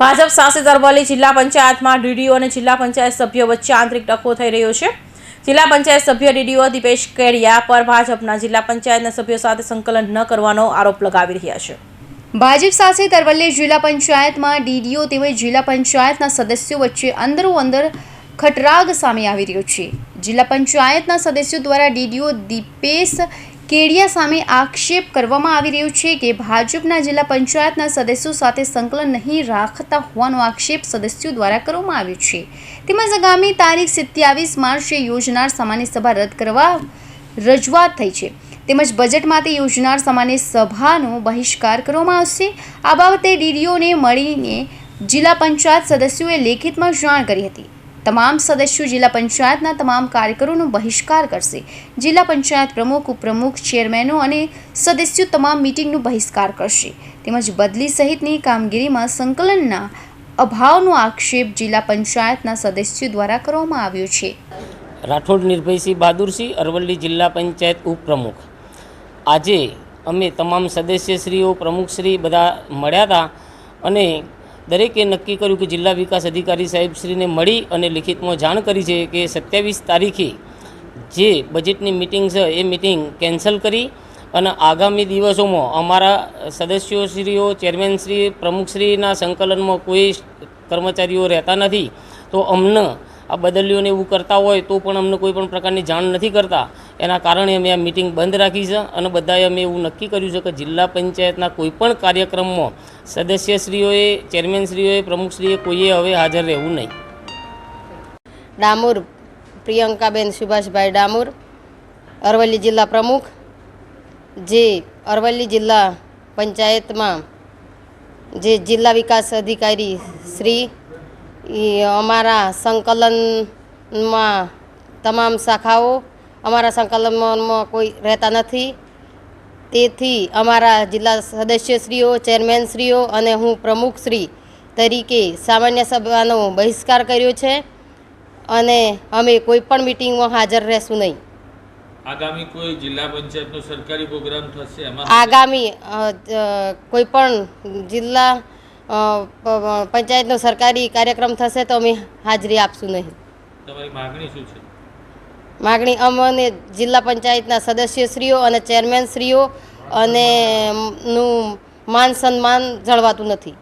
ભાજપ શાસિત અરવલ્લી જિલ્લા પંચાયતમાં ડીડીઓ અને જિલ્લા પંચાયત સભ્યો વચ્ચે આંતરિક ટકો થઈ રહ્યો છે. જિલ્લા પંચાયત સભ્ય ડીડીઓ દીપેશ કેડિયા પર ભાજપના જિલ્લા પંચાયતના સભ્યો સાથે સંકલન ન કરવાનો આરોપ લગાવી રહ્યા છે. ભાજપ શાસિત અરવલ્લી જિલ્લા પંચાયતમાં ડીડીઓ તેમજ જિલ્લા પંચાયતના સદસ્યો વચ્ચે અંદરો અંદર ખટરાગ સામે આવી રહ્યો છે. જિલ્લા પંચાયતના સદસ્યો દ્વારા ડીડીઓ દીપેશ કેડિયા સામે આક્ષેપ કરવામાં આવી રહ્યો છે કે ભાજપના જિલ્લા પંચાયતના સદસ્યો સાથે સંકલન નહીં રાખતા હોવાનો આક્ષેપ સદસ્યો દ્વારા કરવામાં આવ્યો છે. તેમજ આગામી તારીખ સત્યાવીસ માર્ચે યોજનાર સામાન્ય સભા રદ કરવા રજૂઆત થઈ છે. તેમજ બજેટ માટે યોજનાર સામાન્ય સભાનો બહિષ્કાર કરવામાં આવશે. આ બાબતે ડીડીઓને મળીને જિલ્લા પંચાયત સદસ્યોએ લેખિતમાં જાણ કરી હતી. તમામ સદસ્યો જિલ્લા પંચાયતના તમામ કાર્યકરોનો બહિષ્કાર કરશે. જિલ્લા પંચાયત પ્રમુખ, ઉપપ્રમુખ, ચેરમેનો અને સદસ્યો તમામ મિટિંગનો બહિષ્કાર કરશે. તેમજ બદલી સહિતની કામગીરીમાં સંકલનના અભાવનો આક્ષેપ જિલ્લા પંચાયતના સદસ્યો દ્વારા કરવામાં આવ્યો છે. રાઠોડ નિર્ભયસિંહ બહાદુરસિંહ, અરવલ્લી જિલ્લા પંચાયત ઉપપ્રમુખ. આજે અમે તમામ સદસ્યશ્રીઓ, પ્રમુખશ્રી બધા મળ્યા હતા અને દરેકે નક્કી કર્યું કે જિલ્લા વિકાસ અધિકારી સાહેબશ્રીને મળી અને લિખિતમાં જાણ કરી છે કે સત્યાવીસ તારીખે જે બજેટની મિટિંગ છે, એ મિટિંગ કેન્સલ કરી અને આગામી દિવસોમાં અમારા સદસ્યોશ્રીઓ ચેરમેનશ્રી પ્રમુખશ્રીના સંકલનમાં કોઈ કર્મચારીઓ રહેતા નથી. તો અમને આ બદલ્યું ને એવું કરતા હોય તો પણ અમને કોઈ પણ પ્રકારની જાણ નથી કરતા. એના કારણે અમે આ મિટિંગ બંધ રાખી છે અને બધાએ અમે એવું નક્કી કર્યું છે કે જિલ્લા પંચાયતના કોઈપણ કાર્યક્રમમાં સદસ્યશ્રીઓએ, ચેરમેનશ્રીઓએ, પ્રમુખશ્રીએ કોઈએ હવે હાજર રહેવું નહીં. ડામોર, પ્રિયંકાબેન સુભાષભાઈ ડામોર, અરવલ્લી જિલ્લા પ્રમુખ, જે અરવલ્લી જિલ્લા પંચાયતમાં જે જિલ્લા વિકાસ અધિકારી શ્રી એ અમારા સંકલનમાં તમામ શાખાઓ અમારા સંકલનમાં કોઈ રહેતા નથી. તેથી અમારા જિલ્લા સદસ્યશ્રીઓ ચેરમેનશ્રીઓ અને હું પ્રમુખશ્રી તરીકે સામાન્ય સભાનો બહિષ્કાર કર્યો છે અને અમે કોઈ પણ મિટિંગમાં હાજર રહેશું નહીં. આગામી કોઈ જિલ્લા પંચાયતનો સરકારી પ્રોગ્રામ થશે આગામી કોઈ પણ જિલ્લા પંચાયતનો સરકારી કાર્યક્રમ થશે તો અમે હાજરી આપશું નહીં. તમારી માગણી શું છે? માગણી અમને જિલ્લા પંચાયતના સદસ્યશ્રીઓ અને ચેરમેનશ્રીઓ અને નું માન સન્માન જળવાતું નથી.